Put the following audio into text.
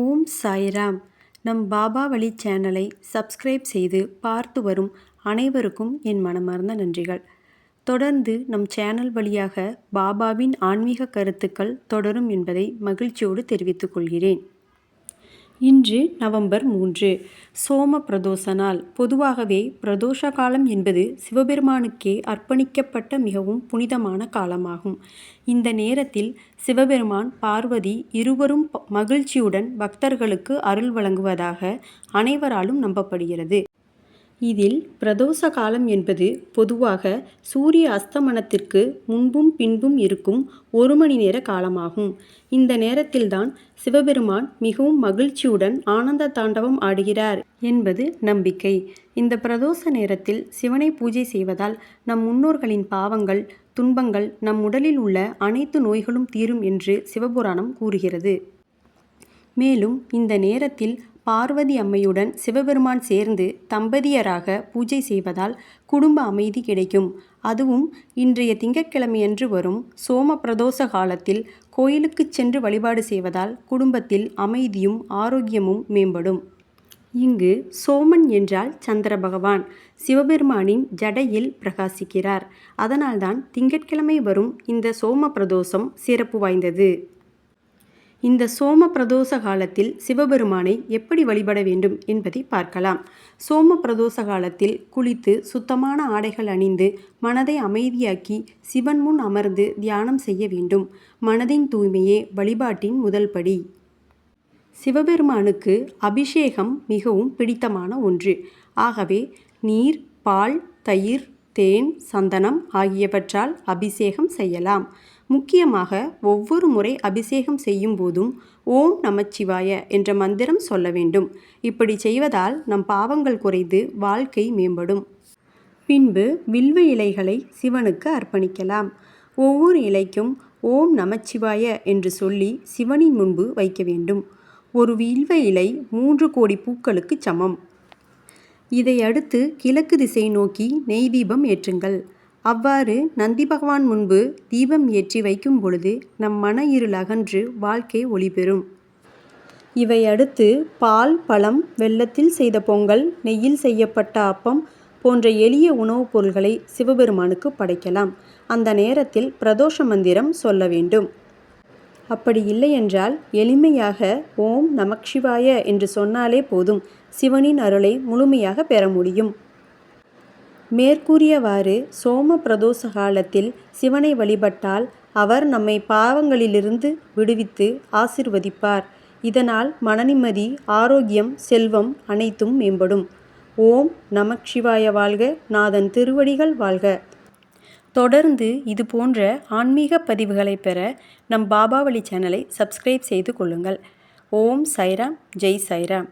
ஓம் சாய்ராம். நம் பாபா வழி சேனலை சப்ஸ்கிரைப் செய்து பார்த்து வரும் அனைவருக்கும் என் மனமார்ந்த நன்றிகள். தொடர்ந்து நம் சேனல் வழியாக பாபாவின் ஆன்மீக கருத்துக்கள் தொடரும் என்பதை மகிழ்ச்சியோடு தெரிவித்துக் கொள்கிறேன். இன்று நவம்பர் மூன்று. சோம பிரதோஷ நாள் பொதுவாகவே பிரதோஷ காலம் என்பது சிவபெருமானுக்கே அர்ப்பணிக்கப்பட்ட மிகவும் புனிதமான காலமாகும். இந்த நேரத்தில் சிவபெருமான் பார்வதி இருவரும் மகிழ்ச்சியுடன் பக்தர்களுக்கு அருள் வழங்குவதாக அனைவராலும் நம்பப்படுகிறது. இதில் பிரதோஷ காலம் என்பது பொதுவாக சூரிய அஸ்தமனத்திற்கு முன்பும் பின்பும் இருக்கும் ஒரு மணி நேர காலமாகும். இந்த நேரத்தில்தான் சிவபெருமான் மிகவும் மகிழ்ச்சியுடன் ஆனந்த தாண்டவம் ஆடுகிறார் என்பது நம்பிக்கை. இந்த பிரதோஷ நேரத்தில் சிவனை பூஜை செய்வதால் நம் முன்னோர்களின் பாவங்கள் துன்பங்கள் நம் உடலில் உள்ள அனைத்து நோய்களும் தீரும் என்று சிவபுராணம் கூறுகிறது. மேலும் இந்த நேரத்தில் பார்வதி அம்மையுடன் சிவபெருமான் சேர்ந்து தம்பதியராக பூஜை செய்வதால் குடும்ப அமைதி கிடைக்கும். அதுவும் இன்றைய திங்கட்கிழமையன்று வரும். சோம பிரதோஷ காலத்தில் கோயிலுக்கு சென்று வழிபாடு செய்வதால் குடும்பத்தில் அமைதியும் ஆரோக்கியமும் மேம்படும். இங்கு சோமன் என்றால் சந்திர பகவான் சிவபெருமானின் ஜடையில் பிரகாசிக்கிறார். அதனால்தான் திங்கட்கிழமை வரும் இந்த சோம பிரதோஷம் சிறப்பு வாய்ந்தது. இந்த சோம பிரதோஷ காலத்தில் சிவபெருமானை எப்படி வழிபட வேண்டும் என்பதை பார்க்கலாம். சோம பிரதோஷ காலத்தில் குளித்து சுத்தமான ஆடைகள் அணிந்து மனதை அமைதியாக்கி சிவன் முன் அமர்ந்து தியானம் செய்ய வேண்டும். மனதின் தூய்மையே வழிபாட்டின் முதல் படி. சிவபெருமானுக்கு அபிஷேகம் மிகவும் பிடித்தமான ஒன்று. ஆகவே நீர் பால் தயிர் தேன் சந்தனம் ஆகியவற்றால் அபிஷேகம் செய்யலாம். முக்கியமாக ஒவ்வொரு முறை அபிஷேகம் செய்யும் போதும் ஓம் நமச்சிவாய என்ற மந்திரம் சொல்ல வேண்டும். இப்படி செய்வதால் நம் பாவங்கள் குறைந்து வாழ்க்கை மேம்படும். பின்பு வில்வ இலைகளை சிவனுக்கு அர்ப்பணிக்கலாம். ஒவ்வொரு இலைக்கும் ஓம் நமச்சிவாய என்று சொல்லி சிவனின் முன்பு வைக்க வேண்டும். ஒரு வில்வ இலை மூன்று கோடி பூக்களுக்கு சமம். இதையடுத்து கிழக்கு திசை நோக்கி நெய் தீபம் ஏற்றுங்கள். அவ்வாறு நந்தி பகவான் முன்பு தீபம் ஏற்றி வைக்கும் பொழுது நம் மன இருள் அகன்று வாழ்க்கை ஒளிபெறும் இவை அடுத்து பால் பழம் வெள்ளத்தில் செய்த பொங்கல் நெய்யில் செய்யப்பட்ட அப்பம் போன்ற எளிய உணவுப் பொருள்களை சிவபெருமானுக்கு படைக்கலாம். அந்த நேரத்தில் பிரதோஷ மந்திரம் சொல்ல வேண்டும். அப்படி இல்லையென்றால் எளிமையாக ஓம் நமக்ஷிவாய என்று சொன்னாலே போதும். சிவனின் அருளை முழுமையாக பெற முடியும். மேற்கூறியவாறு சோம பிரதோஷ காலத்தில் சிவனை வழிபட்டால் அவர் நம்மை பாவங்களிலிருந்து விடுவித்து ஆசிர்வதிப்பார். இதனால் மனநிம்மதி ஆரோக்கியம் செல்வம் அனைத்தும் மேம்படும். ஓம் நமக்ஷிவாய வாழ்க நாதன் திருவடிகள் வாழ்க. தொடர்ந்து இது போன்ற ஆன்மீக பதிவுகளை பெற நம் பாபாவளி சேனலை சப்ஸ்கிரைப் செய்து கொள்ளுங்கள். ஓம் சைராம் ஜெய் சைராம்.